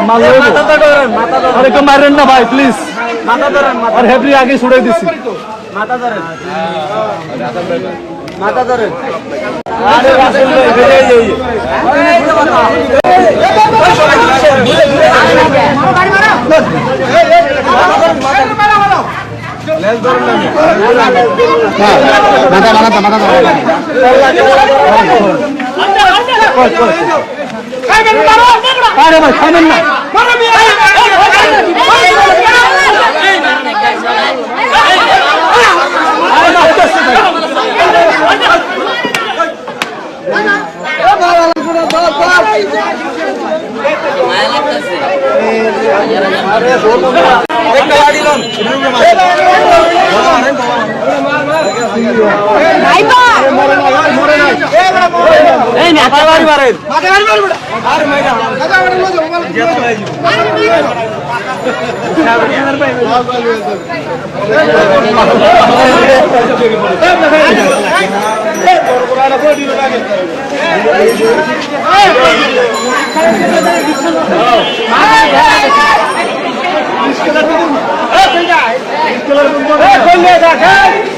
মারলে আরে কেউ মারেন না ভাই প্লিজ আর হেভি আগে ছুড়ে দিচ্ছি আরে ভাই থামেন না। এই, কইলে দেখেন